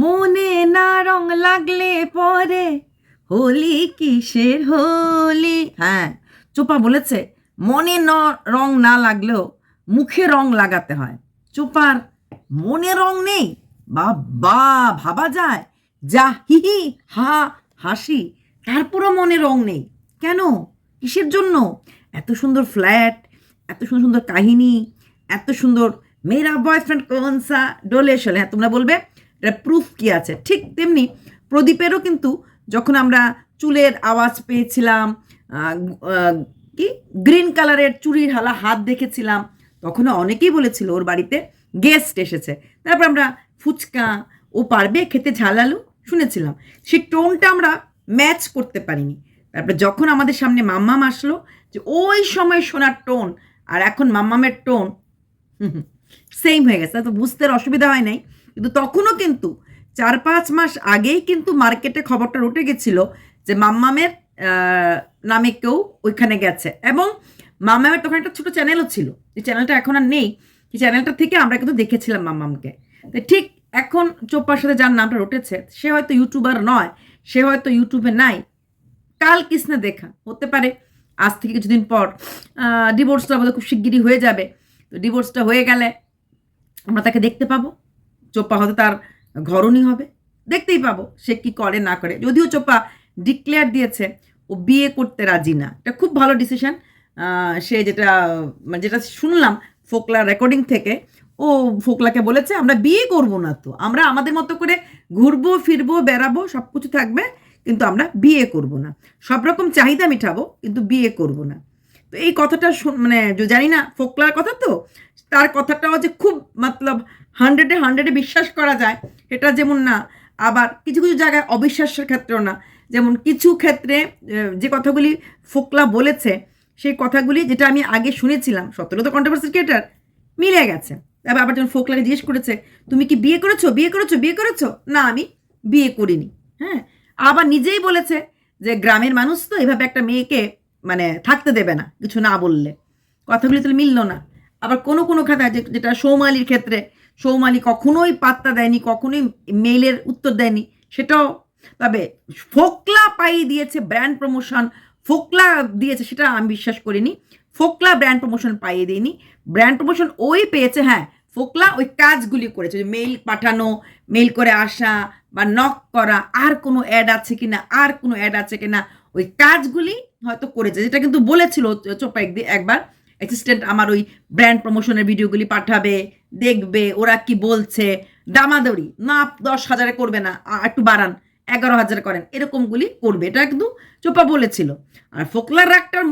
মনে না রং লাগলে পরে। হোলি কিসের হোলি? হ্যাঁ চোপা বলেছে, মনে ন রং না লাগলেও মুখে রং লাগাতে হয়। চোপার মনে রং নেই? বা বা ভাবা যায়। যা, হি হি হাসি, তারপরও মনে রং নেই। কেন? কিসের জন্য? এত সুন্দর ফ্ল্যাট, এত সুন্দর সুন্দর কাহিনী, এত সুন্দর মেয়েরা বয়ফ্রেন্ড কোনসা ডোলে শোলে হ্যাঁ তোমরা বলবে? এটা প্রুফ কী আছে? ঠিক তেমনি প্রদীপেরও কিন্তু যখন আমরা চুলের আওয়াজ পেয়েছিলাম কি গ্রিন কালারের চুরির হালা হাত দেখেছিলাম তখন অনেকেই বলেছিল ওর বাড়িতে গেস্ট এসেছে। তারপর আমরা ফুচকা ও পারবে খেতে ঝালালু শুনেছিলাম। সেই টোনটা আমরা ম্যাচ করতে পারিনি। তারপরে যখন আমাদের সামনে মাম্মাম আসলো যে ওই সময় শোনার টোন আর এখন মাম্মামের টোন সেম হয়ে গেছে। তো বুঝতে অসুবিধা হয় নাই। কিন্তু তখনও কিন্তু চার পাঁচ মাস আগেই কিন্তু মার্কেটে খবরটা উঠে গেছিল যে মাম্মামের নামে কেউ ওইখানে গেছে। এবং মাম্মামের তখন একটা ছোটো চ্যানেলও ছিল। যে চ্যানেলটা এখন আর নেই। সেই চ্যানেলটা থেকে আমরা কিন্তু দেখেছিলাম মাম্মামকে। তো ঠিক এখন চোপ্পার সাথে যার নামটা উঠেছে, সে হয়তো ইউটিউবার নয়, সে হয়তো ইউটিউবে নাই। কাল কিসনে দেখা? হতে পারে আজ থেকে কিছুদিন পর। ডিভোর্সটা আমাদের খুব শিগগিরই হয়ে যাবে। তো ডিভোর্সটা হয়ে গেলে আমরা তাকে দেখতে পাবো। চোপা হয়তো তার ঘরণী হবে। দেখতেই পাবো সে কি করে, না করে। যদিও চোপা ডিক্লেয়ার দিয়েছে, ও বিয়ে করতে রাজি না। এটা খুব ভালো ডিসিশন সে যেটা মানে যেটা শুনলাম ফোকলা রেকর্ডিং থেকে, ও ফোকলাকে বলেছে, আমরা বিয়ে করব না তো। আমরা আমাদের মতো করে ঘুরবো, ফিরবো, বেড়াবো সব কিছু থাকবে, কিন্তু আমরা বিয়ে করব না। সব রকম চাহিদা মেটাবো, কিন্তু বিয়ে করব না। তো এই কথাটা মানে যে জানি না ফোকলার কথা তো, তার কথাটাও যে খুব, মতলব হান্ড্রেডে হান্ড্রেডে বিশ্বাস করা যায়, এটা যেমন না, আবার কিছু কিছু জায়গায় অবিশ্বাসের ক্ষেত্রেও না। যেমন কিছু ক্ষেত্রে যে কথাগুলি ফোকলা বলেছে, সেই কথাগুলি যেটা আমি আগে শুনেছিলাম, সতেরো তো কন্ট্রোভার্সি ক্রিয়েটার মিলে গেছে। তারপর আবার যখন ফোকলাকে জিজ্ঞেস করেছে, তুমি কি বিয়ে করেছ? বিয়ে করেছ? বিয়ে করেছ? না, আমি বিয়ে করিনি। হ্যাঁ? আবার নিজেই বলেছে যে, গ্রামের মানুষ তো এভাবে একটা মেয়েকে মানে থাকতে দেবে না, কিছু না বললে। কথাগুলি তাহলে মিলল না। আবার কোনো কোনো খাতায় যে- যেটা সৌমালির ক্ষেত্রে সৌমালি কখনোই পাত্তা দেয়নি, কখনোই মেইলের উত্তর দেয়নি। সেটাও, তবে ফোকলা পাইয়ে দিয়েছে ব্র্যান্ড প্রমোশন ফোকলা দিয়েছে সেটা আমি বিশ্বাস করিনি। ফোকলা ব্র্যান্ড প্রমোশন পাইয়ে দিইনি। ব্র্যান্ড প্রমোশন ওই পেয়েছে হ্যাঁ ফোকলা ওই কাজগুলি করেছে, যে মেইল পাঠানো মেইল করে আসা বা নক করা, আর কোনো অ্যাড আছে কি না আর কোনো অ্যাড আছে কি না ওই কাজগুলি হয়তো করেছে, যেটা কিন্তু বলেছিল চোপা একদিন একবার। অ্যাসিস্ট্যান্ট আমার ওই ব্র্যান্ড প্রমোশনের ভিডিওগুলি পাঠাবে, দেখবে, ওরা কি বলছে। দামাদড়ি না দশ হাজারে করবে না একটু বাড়ান, এগারো হাজার করেন, এরকমগুলি করবে। এটা কিন্তু চোপা বলেছিল। আর ফোকলার রাগটার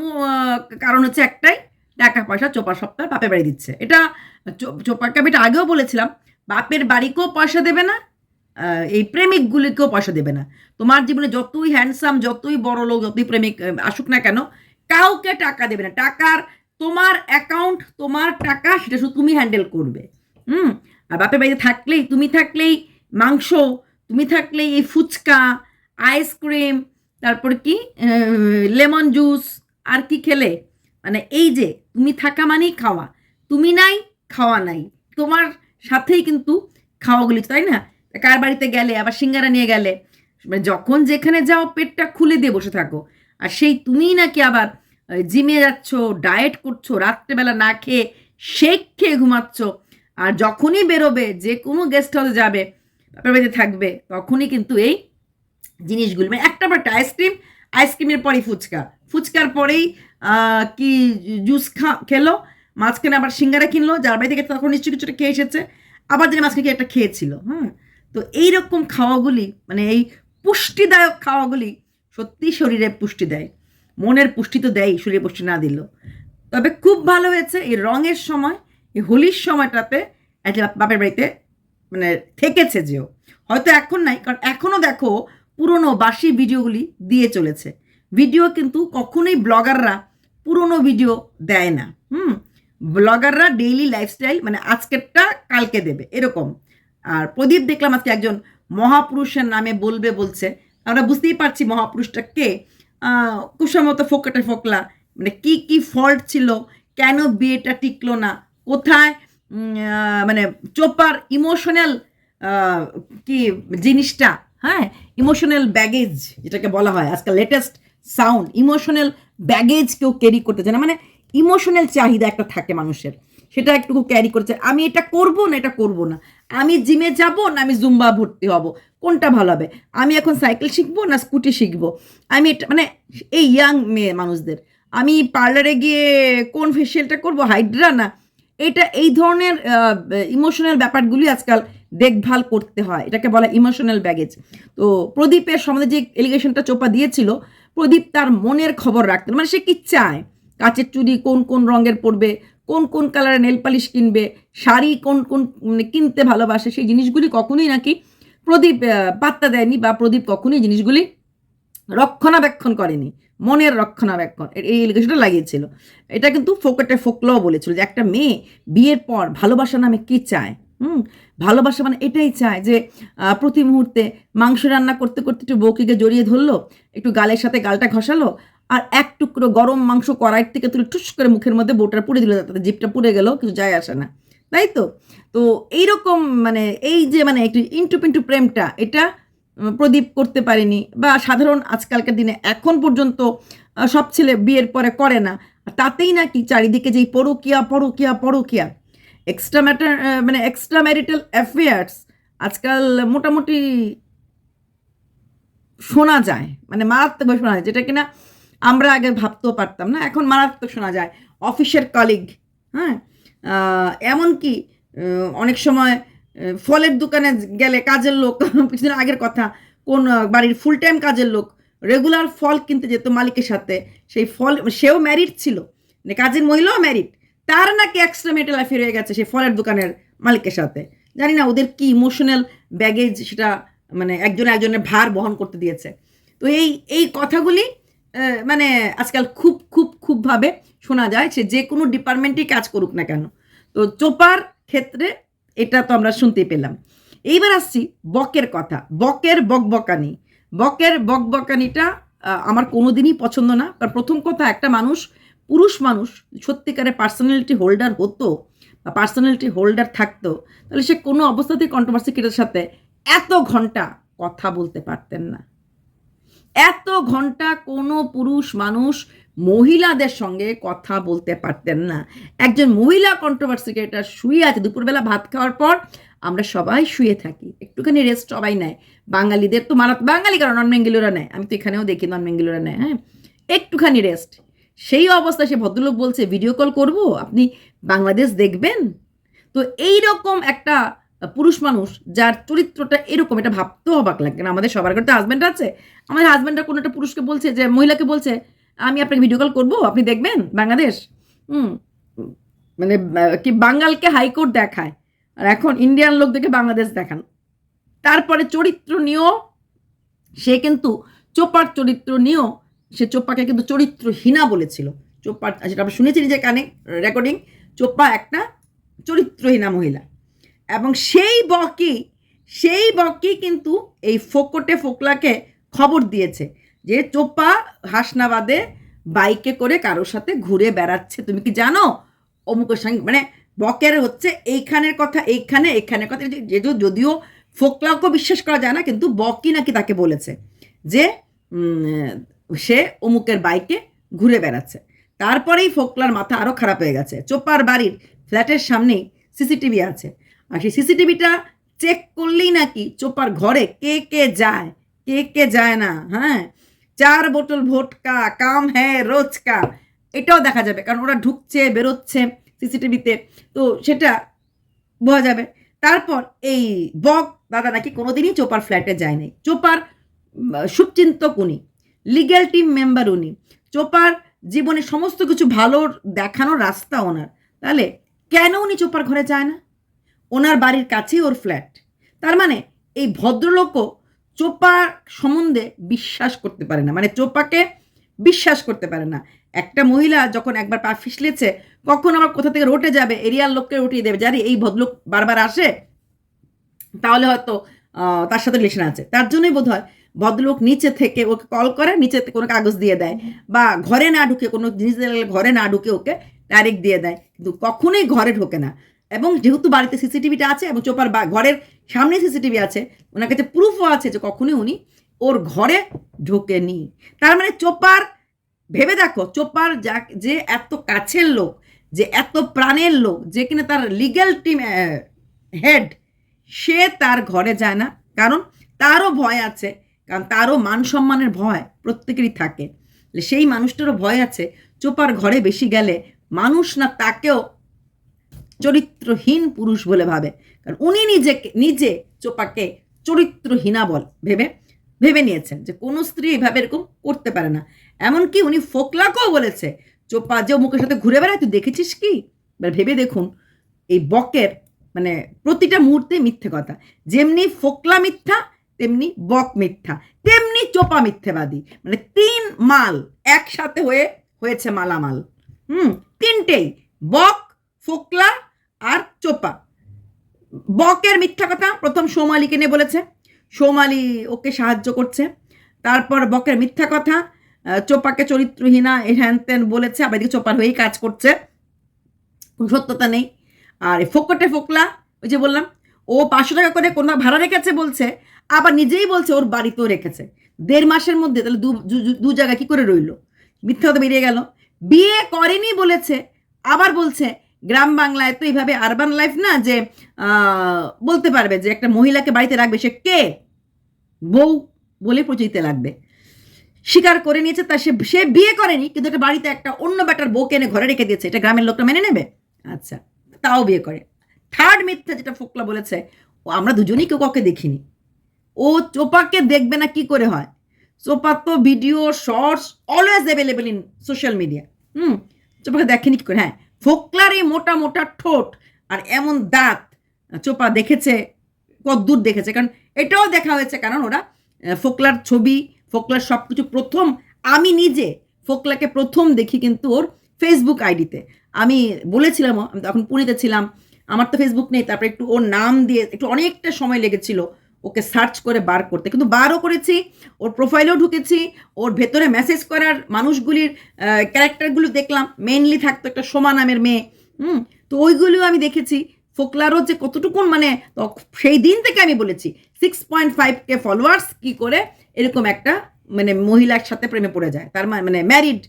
কারণ হচ্ছে একটাই, টাকা পয়সা চোপা সপ্তাহ বাপের বাড়ি দিচ্ছে। এটা চোপাকে আমি এটা আগেও বলেছিলাম, বাপের বাড়িকেও পয়সা দেবে না এই প্রেমিকগুলিকেও পয়সা দেবে না। তোমার জীবনে যতই হ্যান্ডসাম যতই বড় লোক যতই প্রেমিক আসুক না কেন, কাউকে টাকা দেবে না। টাকার তোমার অ্যাকাউন্ট তোমার টাকা, সেটা শুধু তুমি হ্যান্ডেল করবে। হুম? আর বাপের বাড়িতে থাকলেই, তুমি থাকলেই মাংস, তুমি থাকলেই এই ফুচকা আইসক্রিম তারপর কি লেমন জুস আর কি খেলে? মানে এই যে, তুমি থাকা মানেই খাওয়া, তুমি নাই, খাওয়া নাই। তোমার সাথেই কিন্তু খাওয়াগুলি, তাই না? কার বাড়িতে গেলে, আবার সিঙ্গারা নিয়ে গেলে মানে যখন যেখানে যাও, পেটটা খুলে দিয়ে বসে থাকো। আর সেই তুমিই নাকি আবার জিমে যাচ্ছ ডায়েট করছ, রাত্রেবেলা না খেয়ে শেক খেয়ে ঘুমাচ্ছ। আর যখনই বেরোবে, যে কোনো গেস্ট হাউসে যাবে বাড়িতে থাকবে, তখনই কিন্তু এই জিনিসগুলো মানে একটা পর আইসক্রিম আইসক্রিমের পরেই ফুচকা। ফুচকার পরেই কি জুস খা, খেলো, মাঝখানে আবার সিঙ্গারা কিনলো, যার বাড়ি থেকে তখন নিশ্চয়ই কিছুটা খেয়ে এসেছে, আবার যিনি মাঝখানে কি একটা খেয়েছিল হ্যাঁ তো এইরকম খাওয়াগুলি মানে এই পুষ্টিদায়ক খাওয়াগুলি সত্যি শরীরে পুষ্টি দেয়। মনের পুষ্টি তো দেয় শরীরে পুষ্টি না দিলেও। তবে খুব ভালো হয়েছে এই রঙের সময়, এই হোলির সময়টাতে বাপের বাড়িতে মানে থেকেছে যেও। হয়তো এখন নাই, কারণ এখনও দেখো পুরনো বাসি ভিডিওগুলি দিয়ে চলেছে। ভিডিও কিন্তু কখনোই ব্লগাররা পুরনো ভিডিও দেয় না, হুম? ব্লগাররা ডেইলি লাইফস্টাইল মানে আজকেরটা কালকে দেবে, এরকম। আর প্রদীপ দেখলাম আজকে একজন মহাপুরুষের নামে বলবে বলছে। আমরা বুঝতেই পারছি মহাপুরুষটা কে। কুসুমতো ফোকটা ফোকলা। মানে কি কি ফল্ট ছিল? কেন বিয়েটা টিকলো না? কোথায় মানে চোপার ইমোশনাল কি জিনিসটা? হ্যাঁ ইমোশনাল ব্যাগেজ যেটাকে বলা হয়। আজকাল লেটেস্ট সাউন্ড ইমোশনাল ব্যাগেজ কেউ ক্যারি করতে চায় না। মানে ইমোশনাল চাহিদা একটা থাকে মানুষের। সেটা একটু ক্যারি চায়। আমি এটা করব না এটা করব না? আমি জিমে যাব না আমি জুম্বা ভর্তি হব? কোনটা ভালো হবে? আমি এখন সাইকেল শিখব না স্কুটি শিখব? আমি এটা মানে এই ইয়াং মেয়ে মানুষদের, আমি পার্লারে গিয়ে কোন ফেসিয়ালটা করব? হাইড্রা না? এটা এই ধরনের ইমোশনাল ব্যাপারগুলি আজকাল দেখভাল করতে হয়। এটাকে বলা ইমোশনাল ব্যাগেজ তো প্রদীপের সম্বন্ধে যে এলিগেশনটা চোপা দিয়েছিল, প্রদীপ তার মনের খবর রাখতেন মানে সে কি চায়? কাচের চুড়ি কোন কোন রঙের পরবে? কোন কোন কালারের নেল পালিশ কিনবে, শাড়ি কোন কোন মানে কিনতে ভালোবাসে, সেই জিনিসগুলি কখনোই নাকি প্রদীপ পাত্তা দেয়নি বা প্রদীপ কখনোই জিনিসগুলি রক্ষণাবেক্ষণ করেনি, মনের রক্ষণাবেক্ষণ এই এলিগেশনটা লাগিয়েছিল। এটা কিন্তু ফোকেটে ফোকলাও বলেছিল যে একটা মেয়ে বিয়ের পর ভালোবাসা নামে কি চায়, হুম? ভালোবাসা মানে এটাই চায় যে প্রতি মুহূর্তে মাংস রান্না করতে করতে একটু বউকিকে জড়িয়ে ধরলো, একটু গালের সাথে গালটা ঘষালো আর এক টুকরো গরম মাংস কড়াইয়ের থেকে তুলে টুস করে মুখের মধ্যে বউটার পুড়ে দিল, তাতে জিপটা পুড়ে গেল, কিছু যায় আসে না। তাই তো? তো এইরকম মানে এই যে মানে একটু ইন্টু পিন্টু প্রেমটা, এটা প্রদীপ করতে পারেনি বা সাধারণ আজকালকার দিনে এখন পর্যন্ত সব ছেলে বিয়ের পরে করে না। তাতেই নাকি চারিদিকে যেই পরকিয়া পরকিয়া পরকিয়া। এক্সট্রা ম্যাটার মানে এক্সট্রা ম্যারিটাল অ্যাফেয়ার্স আজকাল মোটামুটি শোনা যায় মানে মারাত্মক শোনা যায়, যেটা কিনা আমরা আগে ভাবতেও পারতাম না, এখন মারাত্মক শোনা যায়। অফিসের কলিগ হ্যাঁ? এমনকি অনেক সময় ফলের দোকানে গেলে কাজের লোক, কিছুদিন আগের কথা, কোন বাড়ির ফুল টাইম কাজের লোক রেগুলার ফল কিনতে যেত মালিকের সাথে, সেই ফল, সেও ম্যারিড ছিল মানে কাজের মহিলাও ম্যারিড তার নাকি এক্সট্রা মেটাল হয়ে গেছে সেই ফলের দোকানের মালিকের সাথে। জানি না ওদের কি ইমোশনাল ব্যাগেজ সেটা মানে একজন একজনের ভার বহন করতে দিয়েছে। তো এই এই কথাগুলি মানে আজকাল খুব খুব খুবভাবে শোনা যায় সে যে কোনো ডিপার্টমেন্টেই কাজ করুক না কেন। তো চোপার ক্ষেত্রে এটা তো আমরা শুনতে পেলাম। এইবার আসছি বকের কথা। বকের বকবকানি। বকের বকবকানিটা আমার কোনোদিনই পছন্দ না। কারণ প্রথম কথা, একটা মানুষ, পুরুষ মানুষ সত্যিকারের পার্সোনালিটি হোল্ডার হতো বা পার্সোনালিটি হোল্ডার থাকতো, তাহলে সে কোনো অবস্থাতেই কন্ট্রোভার্সি সাথে এত ঘণ্টা কথা বলতে পারতেন না। এত ঘণ্টা কোনো পুরুষ মানুষ মহিলাদের সঙ্গে কথা বলতে পারতেন না। একজন মহিলা কন্ট্রোভার্সি ক্রিয়েটার শুয়ে আছে, দুপুরবেলা ভাত খাওয়ার পর আমরা সবাই শুয়ে থাকি। একটুখানি রেস্ট সবাই নেয়। বাঙালিদের তো মারাত বাঙালি কারণ নন বেঙ্গলুরা নেয়। আমি তো এখানেও দেখি নন বেঙ্গলুরা নেয় হ্যাঁ? একটুখানি রেস্ট সেই অবস্থায় সে ভদ্রলোক বলছে ভিডিও কল করব? আপনি বাংলাদেশ দেখবেন? তো এই রকম একটা পুরুষ মানুষ, যার চরিত্রটা এরকম, এটা ভাবতেও অবাক লাগে। না আমাদের সবার ঘরে তো হাজব্যান্ড আছে? আমাদের হাজব্যান্ডরা কোনো একটা পুরুষকে বলছে যে, মহিলাকে বলছে, আমি আপনাকে ভিডিও কল করব, আপনি দেখবেন বাংলাদেশ? হুম। মানে কি বাঙালকে হাইকোর্ট দেখায়, আর এখন ইন্ডিয়ান লোকদেরকে বাংলাদেশ দেখান। তারপরে চরিত্র নিয়েও, সে কিন্তু চোপার চরিত্র নিয়েও, সে চোপ্পাকে কিন্তু চরিত্রহীনা বলেছিল। চোপ্পার যেটা আমরা শুনেছি যে কানে রেকর্ডিং চোপ্পা একটা চরিত্রহীনা মহিলা। এবং সেই বকি সেই বকি কিন্তু এই ফোকটে ফোকলাকে খবর দিয়েছে যে চোপা হাসনাবাদে বাইকে করে কারোর সাথে ঘুরে বেড়াচ্ছে। তুমি কি জানো? অমুকের সঙ্গে মানে বকের হচ্ছে এইখানের কথা, এইখানে, এইখানের কথা যে- যদিও ফোকলাকে বিশ্বাস করা যায় না, কিন্তু বকি নাকি তাকে বলেছে যে সে অমুকের বাইকে ঘুরে বেড়াচ্ছে। তারপরেই ফোকলার মাথা আরও খারাপ হয়ে গেছে। চোপার বাড়ির ফ্ল্যাটের সামনেই সিসিটিভি আছে। আর সেই সিসিটিভিটা চেক করলেই নাকি চোপার ঘরে কে কে যায় কে কে যায় না হ্যাঁ? চার বোতল ভোটকা কাম হ্যাঁ রোজকা এটাও দেখা যাবে কারণ ওরা ঢুকছে বেরোচ্ছে সিসিটিভিতে তো সেটা বোঝা যাবে। তারপর এই বক দাদা নাকি কোনোদিনই চোপার ফ্ল্যাটে যায়নি চোপার উম, শুভচিন্তক উনি লিগ্যাল টিম মেম্বার উনি। চোপার জীবনে সমস্ত কিছু ভালো দেখানোর রাস্তা ওনার। তাহলে কেন উনি চোপার ঘরে যায় না? ওনার বাড়ির কাছেই ওর ফ্ল্যাট তার মানে এই ভদ্রলোকও চোপার সম্বন্ধে বিশ্বাস করতে পারে না। মানে চোপাকে বিশ্বাস করতে পারে না। একটা মহিলা যখন একবার পা ফিসলেছে, কখন আবার কোথা থেকে রোটে যাবে, এরিয়ার লোককে রটিয়ে দেবে জানি এই ভদ্রলোক বারবার আসে? তাহলে হয়তো তার সাথে রিলেশন আছে। তার জন্যই বোধ হয় ভদ্রলোক নিচে থেকে ওকে কল করে, নিচে কোনো কাগজ দিয়ে দেয় বা ঘরে না ঢুকে, কোনো জিনিস ঘরে না ঢুকে ওকে ডাইরেক্ট দিয়ে দেয়। কিন্তু কখনোই ঘরে ঢোকে না। এবং যেহেতু বাড়িতে সিসিটিভিটা আছে এবং চোপার ঘরের সামনে সিসিটিভি আছে, ওনার কাছে প্রুফও আছে যে কখনোই উনি ওর ঘরে ঢোকেনি। তার মানে চোপার, ভেবে দেখো, চোপার যা, যে এত কাছের লোক, যে এত প্রাণের লোক, যে কিনা তার লিগ্যাল টিম হেড সে তার ঘরে যায় না। কারণ তারও ভয় আছে, কারণ তারও মান সম্মানের ভয় প্রত্যেকেরই থাকে। সেই মানুষটারও ভয় আছে, চোপার ঘরে বেশি গেলে মানুষ না তাকেও চরিত্রহীন পুরুষ বলে ভাবে। কারণ উনি নিজেকে নিজে চোপাকে চরিত্রহীনা বল, ভেবে ভেবে নিয়েছেন যে কোনো স্ত্রী এভাবে এরকম করতে পারে না। এমনকি উনি ফোকলাকেও বলেছে, চোপা যে মুখের সাথে ঘুরে বেড়ায়, তুই দেখেছিস কি? এবার ভেবে দেখুন, এই বকের মানে প্রতিটা মুহূর্তে মিথ্যে কথা। যেমনি ফোকলা মিথ্যা, তেমনি বক মিথ্যা, তেমনি চোপা মিথ্যেবাদী। মানে তিন মাল একসাথে হয়ে, হয়েছে মালামাল। হুম, তিনটেই। বক, ফোকলা আর চোপা। বকের মিথ্যা কথা প্রথম সোমালিকে নিয়ে বলেছে। সোমালি ওকে সাহায্য করছে। তারপর বকের মিথ্যা কথা চোপাকে চরিত্রহীনা হ্যান ত্যান বলেছে, আবার এদিকে চোপার হয়েই কাজ করছে। কোনো সত্যতা নেই। আর ফোকটে ফোকলা, ওই যে বললাম, ও পাঁচশো টাকা করে কোনো ভাড়া রেখেছে বলছে, আবার নিজেই বলছে ওর বাড়িতেও রেখেছে। দেড় মাসের মধ্যে তাহলে দু জায়গায় কী করে রইল? মিথ্যা কথা বেরিয়ে গেল। বিয়ে করেনি বলেছে, আবার বলছে গ্রাম বাংলায় তো এইভাবে আরবান লাইফ না যে বলতে পারবে যে একটা মহিলাকে বাড়িতে রাখবে, সে কে? বউ বলে পরিচিতি লাগবে। স্বীকার করে নিয়েছে, তা সে সে বিয়ে করেনি, কিন্তু একটা বাড়িতে একটা অন্য ব্যাটার বউকে এনে ঘরে রেখে দিয়েছে, এটা গ্রামের লোকটা মেনে নেবে? আচ্ছা তাও বিয়ে করে। থার্ড মিথ্যা যেটা ফোকলা বলেছে, ও আমরা দুজনেই কেউ কাউকে দেখিনি। ও চোপাকে দেখবে না কি করে হয়? চোপা তো video shorts always available in social media hmm, চোপাকে দেখেনি কি করে? হ্যাঁ ফোকলার এই মোটা মোটা ঠোঁট আর এমন দাঁত। চোপা দেখেছে, কদ্দূর দেখেছে, কারণ এটাও দেখা হয়েছে, কারণ ওরা ফোকলার ছবি, ফোকলার সব কিছু প্রথম, আমি নিজে ফোকলাকে প্রথম দেখি কিন্তু ওর ফেসবুক আইডিতে আমি বলেছিলাম, আমি তখন পুরীতে ছিলাম, আমার তো ফেসবুক নেই, তারপরে একটু ওর নাম দিয়ে একটু অনেকটা সময় লেগেছিল ওকে সার্চ করে বার করতে। কিন্তু বারও করেছি, ওর প্রোফাইলেও ঢুকেছি, ওর ভেতরে মেসেজ করার মানুষগুলির ক্যারেক্টারগুলো দেখলাম। মেনলি থাকতো একটা সোমা নামের মেয়ে। হুম? তো ওইগুলিও আমি দেখেছি। ফোকলারও যে কতটুকুন মানে সেই দিন থেকে আমি বলেছি six point five K followers কী করে এরকম একটা মানে মহিলার সাথে প্রেমে পড়ে যায়। তার মানে ম্যারিড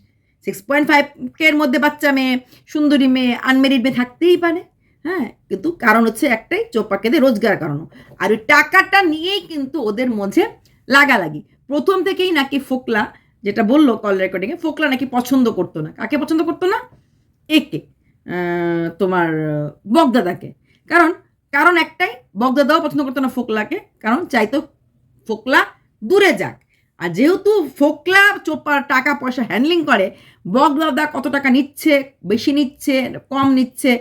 সিক্স পয়েন্ট ফাইভ কের মধ্যে বাচ্চা মেয়ে, সুন্দরী মেয়ে আনমেরিড মেয়ে থাকতেই পারে। হ্যাঁ কিন্তু কারণ হচ্ছে একটাই চোপাকে দিয়ে রোজগার কারণ আর ওই টাকাটা নিয়েই কিন্তু ওদের মধ্যে লাগালাগি। প্রথম থেকেই নাকি ফোকলা, যেটা বলল কল রেকর্ডিংয়ে ফোকলা নাকি পছন্দ করতো না। কাকে পছন্দ করতো না? একে তোমার বগদাদাকে। কারণ কারণ একটাই, বগদাদাও পছন্দ করতো না ফোকলাকে। কারণ চাইতো ফোকলা দূরে যাক। আর যেহেতু ফোকলা চোপার টাকা পয়সা হ্যান্ডলিং করে, বগদাদা কত টাকা নিচ্ছে, বেশি নিচ্ছে, কম নিচ্ছে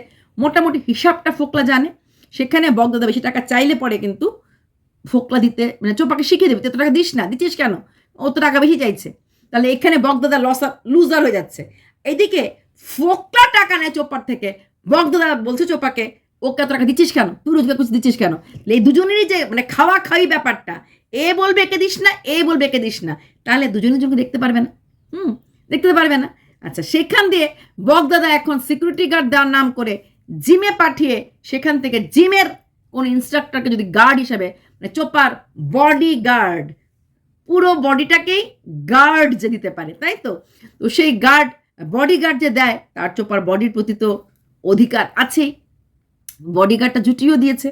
মোটামুটি হিসাবটা ফোকলা জানে। সেখানে বগদাদা বেশি টাকা চাইলে পরে কিন্তু ফোকলা দিতে মানে চোপাকে শিখিয়ে দেবে এত টাকা দিস না দিচ্ছিস কেন? ও তো টাকা বেশি চাইছে। তাহলে এখানে বগদাদা লস লুজার হয়ে যাচ্ছে। এদিকে ফোকলা টাকা নেয় চোপার থেকে। বগদাদা বলছে চোপাকে, ওকে এত টাকা দিচ্ছিস কেন? তুই রোজগার করছিস দিচ্ছিস কেন? এই দুজনেরই যে মানে খাওয়া খাওয়ি ব্যাপারটা, এ বলবে একে দিস না, এ বলবে একে দিস না, তাহলে দুজনের জন্য দেখতে পারবে না। হুম, দেখতে পারবে না। আচ্ছা সেখান দিয়ে বগদাদা এখন সিকিউরিটি গার্ড দেওয়ার নাম করে জিমে পাঠিয়ে সেখান থেকে জিমের কোন ইনস্ট্রাক্টরকে যদি গার্ড হিসেবে মানে চোপার বডি গার্ড পুরো বডিটাকেই গার্ড যে দিতে পারে, তাই তো? তো সেই গার্ড বডি গার্ড যে দেয়, তার চোপার বডির প্রতি তো অধিকার আছেই। বডি গার্ডটা জুটিয়েও দিয়েছে,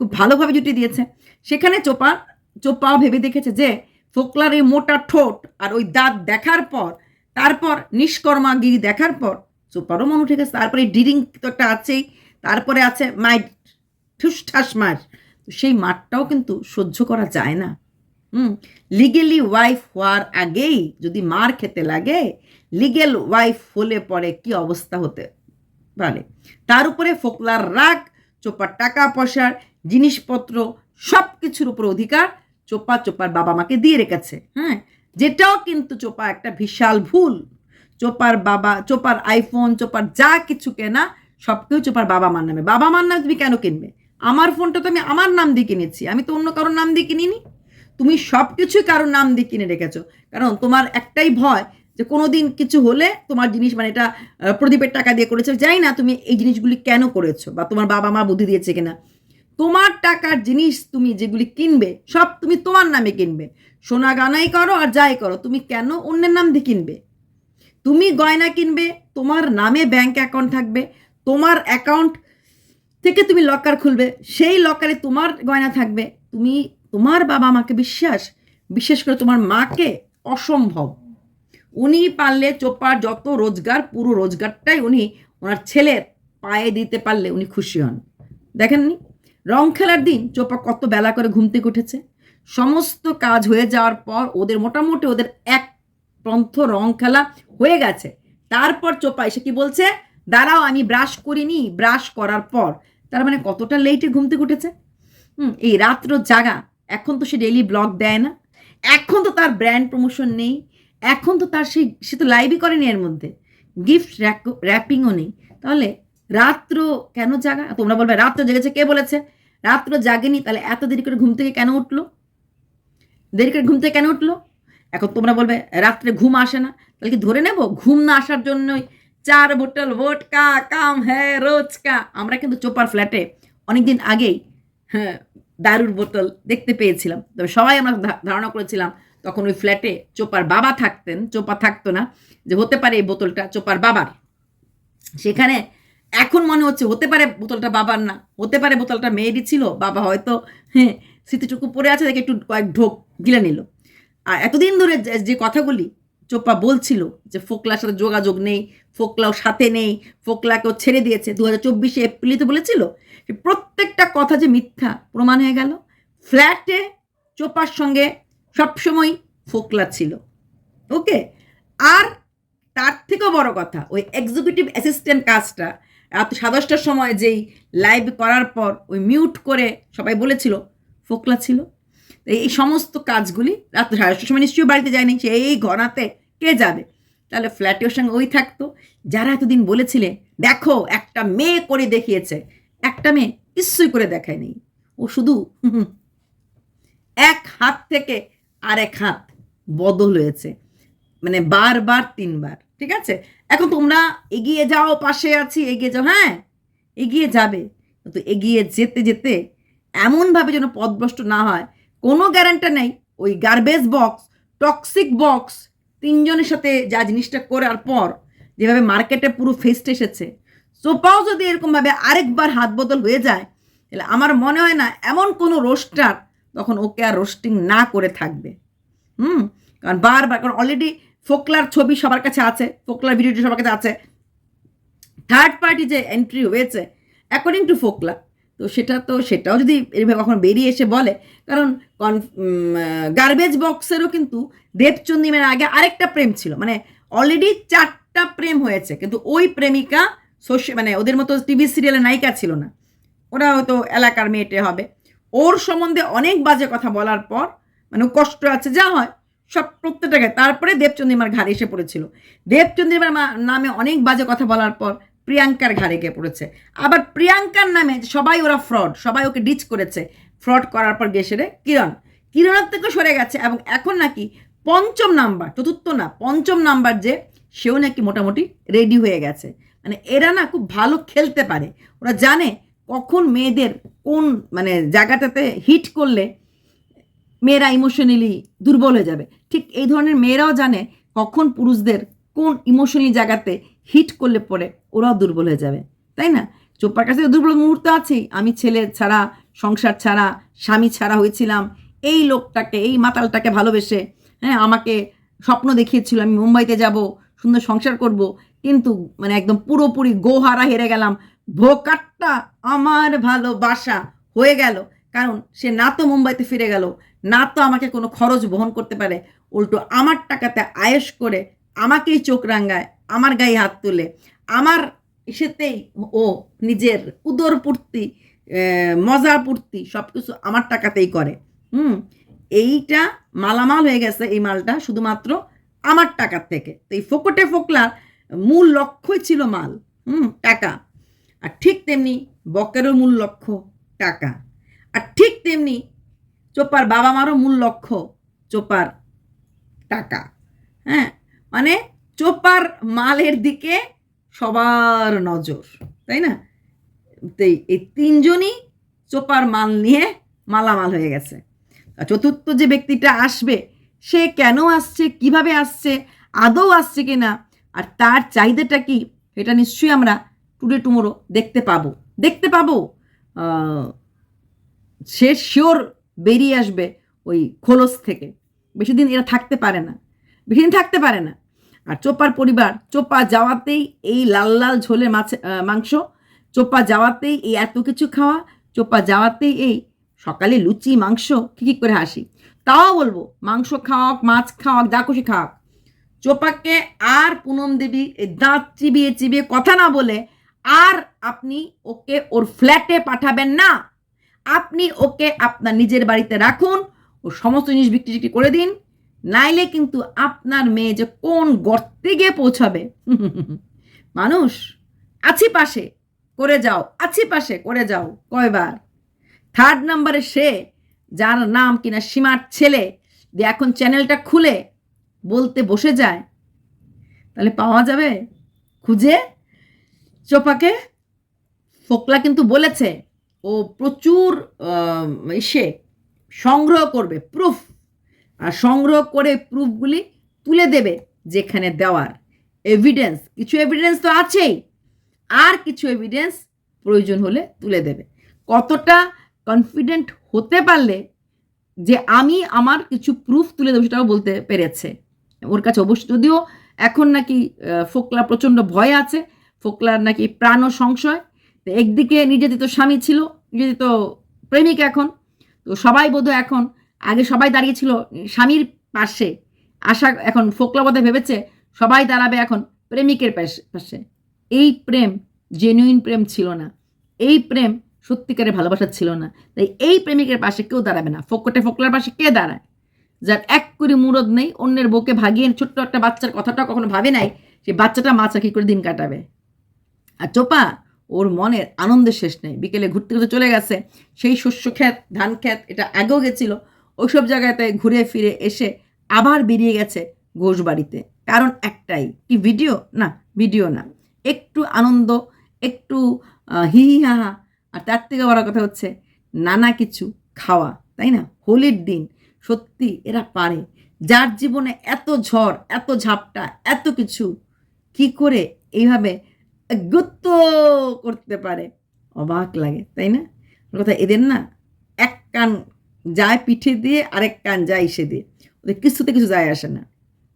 খুব ভালোভাবে জুটি দিয়েছে। সেখানে চোপা চোপাও ভেবে দেখেছে যে, ফোকলার এই মোটা ঠোঁট আর ওই দাঁত দেখার পর, তারপর নিষ্কর্মাগিরি দেখার পর চোপারও মন উঠে গেছে তারপরে ডিরিং তো একটা আছেই, তারপরে আছে মাই ঠুস ঠাস মার। তো সেই মারটাও কিন্তু সহ্য করা যায় না। হুম লিগেলি ওয়াইফ হওয়ার আগেই যদি মার খেতে লাগে লিগেল ওয়াইফ হলে পরে কি অবস্থা হতে পারে? তার উপরে ফোকলার রাগ, চোপার টাকা পয়সার জিনিসপত্র সব কিছুর উপর অধিকার চোপা চোপার বাবা মাকে দিয়ে রেখেছে। হ্যাঁ যেটাও কিন্তু চোপা একটা বিশাল ভুল। চোপার বাবা, চোপার আইফোন চোপার যা কিছু কেনা সব কিছু চোপার বাবা মার নামে। বাবা মার নামে তুমি কেন কিনবে? আমার ফোনটা তো আমি আমার নাম দিয়ে কিনেছি। আমি তো অন্য কারোর নাম দিয়ে কিনিনি। তুমি সব কিছুই কারোর নাম দিয়ে কিনে রেখেছো। কারণ তোমার একটাই ভয় যে কোনো দিন কিছু হলে তোমার জিনিস মানে এটা প্রদীপের টাকা দিয়ে করেছ। জানি না তুমি এই জিনিসগুলি কেন করেছ বা তোমার বাবা মা বুদ্ধি দিয়েছে কিনা। তোমার টাকার জিনিস তুমি যেগুলি কিনবে, সব তুমি তোমার নামে কিনবে। সোনা গানাই করো আর যাই করো, তুমি কেন অন্যের নাম দিয়ে কিনবে? তুমি গয়না কিনবে, তোমার নামে ব্যাংক অ্যাকাউন্ট থাকবে, তোমার অ্যাকাউন্ট থেকে তুমি লকার খুলবে, সেই লকারে তোমার গয়না থাকবে। তুমি, তোমার বাবা মাকে বিশ্বাস বিশেষ করে তোমার মাকে অসম্ভব। উনি পারলে চোপার যত রোজগার, পুরো রোজগারটাই উনি ওনার ছেলের পায়ে দিতে পারলে উনি খুশি হন। দেখেননি রং খেলার দিন চোপা কত বেলা করে ঘুম থেকে উঠেছে। সমস্ত কাজ হয়ে যাওয়ার পর ওদের মোটামুটি ওদের এক পন্থ রং খেলা হয়ে গেছে। তারপর চোপা এসে কি বলছে? দাঁড়াও, আমি ব্রাশ করিনি, ব্রাশ করার পর। তার মানে কতটা লেটে ঘুম থেকে উঠেছে? হুম, এই রাত্র জাগা। এখন তো সে ডেইলি ব্লগ দেয় না। এখন তো তার ব্র্যান্ড প্রমোশন নেই। এখন তো তার সেই সে তো লাইভই করেনি এর মধ্যে। গিফট র্যাপিংও নেই। তাহলে রাত্র কেন জাগা? তোমরা বলবে, রাত্র জেগেছে, কে বলেছে? রাত্র জাগেনি, তাহলে এত দেরি করে ঘুম থেকে কেন উঠল? দেরি করে ঘুম থেকে কেন উঠল? এখন তোমরা বলবে, রাত্রে ঘুম আসে না। তাহলে কি ধরে নেব? ঘুম না আসার জন্যই চার বোতল ভোটকা কাম হ্যাঁ রোজকা। আমরা কিন্তু চোপার ফ্ল্যাটে অনেকদিন আগেই হ্যাঁ দারুর বোতল দেখতে পেয়েছিলাম। তবে সবাই আমরা ধারণা করেছিলাম তখন ওই ফ্ল্যাটে চোপার বাবা থাকতেন, চোপা থাকতো না, যে হতে পারে এই বোতলটা চোপার বাবার। সেখানে এখন মনে হচ্ছে হতে পারে বোতলটা বাবার না, হতে পারে বোতলটা মেয়েরই ছিল, বাবা হয়তো হ্যাঁ স্মৃতিটুকু পড়ে আছে দেখে একটু কয়েক ঢোক গিলে নিল। আর এতদিন ধরে যে কথাগুলি চোপা বলছিল যে ফোকলার সাথে যোগাযোগ নেই, ফোকলাও সাথে নেই, ফোকলাকেও ছেড়ে দিয়েছে। দু হাজার চব্বিশে এপ্রিলে তো বলেছিল প্রত্যেকটা কথা যে মিথ্যা প্রমাণ হয়ে গেল। ফ্ল্যাটে চোপার সঙ্গে সবসময় ফোকলা ছিল। ওকে? আর তার থেকেও বড় কথা, ওই এক্সিকিউটিভ অ্যাসিস্ট্যান্ট কাজটা রাত সাড়ে দশটার সময় যেই লাইভ করার পর ওই মিউট করে সবাই বলেছিল, ফোকলা ছিল। এই সমস্ত কাজগুলি রাত সাড়ে সময় নিশ্চয়ই বাড়িতে যায়নি সে এই ঘনাতে কে যাবে? তাহলে ফ্ল্যাটের সঙ্গে ওই থাকতো। যারা এতদিন বলেছিলে, দেখো, একটা মেয়ে করে দেখিয়েছে, একটা মেয়ে কিছুই করে দেখায়নি। ও শুধু এক হাত থেকে আরেক হাত বদল হয়েছে। মানে বারবার তিনবার, ঠিক আছে? এখন তোমরা এগিয়ে যাও, পাশে আছি, এগিয়ে যাও হ্যাঁ? এগিয়ে যাবে। কিন্তু এগিয়ে যেতে যেতে এমনভাবে যেন পথভ্রষ্ট না হয় কোনো গ্যারান্টি নেই। ওই গার্বেজ বক্স টক্সিক বক্স তিনজনের সাথে যা জিনিসটা করার পর যেভাবে মার্কেটে পুরো ফেস্ট এসেছে। সোপাও যদি এরকমভাবে আরেকবার হাত বদল হয়ে যায়, তাহলে আমার মনে হয় না এমন কোনো রোস্টার তখন ওকে আর রোস্টিং না করে থাকবে। হুম? কারণ বারবার, কারণ অলরেডি ফোকলার ছবি সবার কাছে আছে, ফোকলার ভিডিওটি সবার কাছে আছে। থার্ড পার্টি যে এন্ট্রি হয়েছে অ্যাকর্ডিং টু ফোকলা তো সেটা তো, সেটাও যদি এইভাবে কখনো বেরিয়ে এসে বলে, কারণ গার্বেজ বক্সেরও কিন্তু দেবচন্দিমের আগে আরেকটা প্রেম ছিল মানে অলরেডি চারটা প্রেম হয়েছে, কিন্তু ওই প্রেমিকা সোশ্যাল মানে ওদের মতো টিভি সিরিয়ালের নায়িকা ছিল না। ওরা হয়তো এলাকার মেয়েটে হবে। ওর সম্বন্ধে অনেক বাজে কথা বলার পর মানে কষ্ট আছে, যা হয়, সব প্রত্যেকটাকে। তারপরে দেবচন্দ্রিমার ঘাড়ে এসে পড়েছিল। দেবচন্দ্রিমার নামে অনেক বাজে কথা বলার পর প্রিয়াঙ্কার ঘাড়ে গিয়ে পড়েছে। আবার প্রিয়াঙ্কার নামে সবাই ওরা ফ্রড সবাই ওকে ডিচ করেছে। ফ্রড করার পর গিয়ে সেরে কিরণ। কিরণের থেকে সরে গেছে এবং এখন নাকি পঞ্চম নাম্বার, চতুর্থ না, পঞ্চম নাম্বার যে, সেও নাকি মোটামুটি রেডি হয়ে গেছে। মানে এরা না খুব ভালো খেলতে পারে। ওরা জানে কখন মেয়েদের কোন মানে জায়গাটাতে হিট করলে মেয়েরা ইমোশনালি দুর্বল হয়ে যাবে। ঠিক এই ধরনের মেয়েরাও জানে কখন পুরুষদের কোন ইমোশনালি জায়গাতে হিট করলে পরে ওরাও দুর্বল হয়ে যাবে, তাই না? চোপার কাছে দুর্বল মুহূর্ত আছেই। আমি ছেলে ছাড়া, সংসার ছাড়া, স্বামী ছাড়া হয়েছিলাম। এই লোকটাকে, এই মাতালটাকে ভালোবেসে হ্যাঁ আমাকে স্বপ্ন দেখিয়েছিল, আমি মুম্বাইতে যাব, সুন্দর সংসার করব। কিন্তু মানে একদম পুরোপুরি গোহারা হেরে গেলাম। ভোকাটটা আমার ভালোবাসা হয়ে গেল। কারণ সে না তো মুম্বাইতে ফিরে গেল, না তো আমাকে কোনো খরচ বহন করতে পারে। উল্টো আমার টাকাতে আয়েস করে আমাকেই চোখ রাঙ্গায় আমার গায়ে হাত তুলে। আমার ইসেতেই ও নিজের উদর পূর্তি মজা পূর্তি সব কিছু আমার টাকাতেই করে। হুম, এইটা মালামাল হয়ে গেছে এই মালটা শুধুমাত্র আমার টাকার থেকে। তো এই ফোকটে ফোকলার মূল লক্ষ্যই ছিল মাল, হুম, টাকা। আর ঠিক তেমনি বকেরও মূল লক্ষ্য টাকা। আর ঠিক তেমনি চোপার বাবা মারও মূল লক্ষ্য চোপার টাকা। হ্যাঁ মানে চোপার মালের দিকে সবার নজর, তাই না? এই তিনজনই চোপার মাল নিয়ে মালামাল হয়ে গেছে। চতুর্থ যে ব্যক্তিটা আসবে, সে কেন আসছে, কীভাবে আসছে, আদৌ আসছে কি না আর তার চাহিদাটা কি, এটা নিশ্চয়ই আমরা টুডে টুমোরো দেখতে পাবো। দেখতে পাবো সে শিওর বেরিয়ে আসবে ওই খোলস থেকে। বেশি দিন এরা থাকতে পারে না। দিন থাকতে পারে না। আর চোপার পরিবার, চোপা যাওয়াতেই এই লাল লাল ঝোলে মাছ মাংস, চোপা যাওয়াতেই এই এত কিছু খাওয়া, চোপা যাওয়াতেই এই সকালে লুচি, মাংস, কী করে হাসি। তাও বলব, মাংস খাওয়াক, মাছ খাওয়াক, যা খুশি খাওয়াক। চোপাকে আর পুনম দেবী দাঁত চিবিয়ে চিবিয়ে কথা না বলে আর আপনি ওকে ওর ফ্ল্যাটে পাঠাবেন না। আপনি ওকে আপনার নিজের বাড়িতে রাখুন, ও সমস্ত জিনিস বিক্রি করে দিন। নাইলে কিন্তু আপনার মেয়ে যে কোন গর্তে গিয়ে পৌঁছাবে? মানুষ, আছি পাশে, করে যাও, আছি পাশে, করে যাও, কয়বার? থার্ড নাম্বারে সে, যার নাম কিনা সীমার ছেলে, যে এখন চ্যানেলটা খুলে, বলতে বসে যায়। তাহলে পাওয়া যাবে? খুঁজে? চোপাকে? ফোকলা কিন্তু বলেছে, ও প্রচুর ইসে, সংগ্রহ করবে প্রুফ সংগ্রহ করে প্রুফগুলি তুলে দেবে যেখানে দেওয়ার। এভিডেন্স কিছু এভিডেন্স তো আছেই। আর কিছু এভিডেন্স প্রয়োজন হলে তুলে দেবে। কতটা কনফিডেন্ট হতে পারলে যে আমি আমার কিছু প্রুফ তুলে দেবো সেটাও বলতে পেরেছে। ওর কাছে অবশ্য যদিও এখন নাকি ফোকলা প্রচণ্ড ভয় আছে, ফোকলার নাকি প্রাণ ও সংশয়। তো একদিকে নির্যাতিত স্বামী ছিল, নির্যাতিত প্রেমিক এখন। তো সবাই বোধহয় এখন আগে সবাই দাঁড়িয়েছিল স্বামীর পাশে। আশা এখন ফোকলা বোধহয় ভেবেছে সবাই দাঁড়াবে এখন প্রেমিকের পাশে এই প্রেম জেনুইন প্রেম ছিল না। এই প্রেম সত্যিকারের ভালোবাসা ছিল না। তাই এই প্রেমিকের পাশে কেউ দাঁড়াবে না। ফোকটে ফোকলার পাশে কে দাঁড়ায়? যার এক কুড়ি মুরদ নেই, অন্যের বউকে ভাগিয়ে ছোট্ট একটা বাচ্চার কথাটা কখনো ভাবে নাই যে বাচ্চাটা মাছা কী করে দিন কাটাবে। আর চোপা, ওর মনের আনন্দের শেষ নেই। বিকেলে ঘুরতে ঘুরতে চলে গেছে। সেই শস্য ক্ষেত, ধান ক্ষেত, এটা আগেও গেছিল। ওইসব জায়গাতে ঘুরে ফিরে এসে আবার বেরিয়ে গেছে ঘোষ বাড়িতে। কারণ একটাই, কি ভিডিও না ভিডিও না। একটু আনন্দ, একটু হি হি হা হা আর তার থেকে বড় কথা হচ্ছে, নানা কিছু খাওয়া, তাই না? হোলির দিন, সত্যি এরা পারে। যার জীবনে এত ঝড়, এত ঝাপটা, এত কিছু, কি করে এইভাবে গুত্ত করতে পারে? অবাক লাগে, তাই না? কথা এদের না, এক কান যায় পিঠে দিয়ে আরেক কান যায় ইসে দিয়ে। ওদের কিছুতে কিছু যায় আসে না।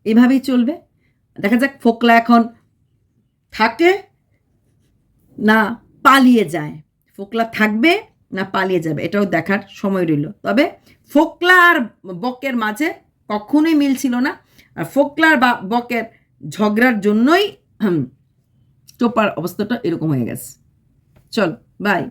এভাবেই চলবে। দেখা যাক ফোকলা এখন থাকে না পালিয়ে যায়। ফোকলা থাকবে না পালিয়ে যাবে, এটাও দেখার সময় রইল। তবে ফোকলা আর বকের মাঝে কখনোই মিল ছিল না। আর ফোকলার বা, বকের ঝগড়ার জন্যই চোপার অবস্থাটা এরকম হয়ে গেছে। চল বাই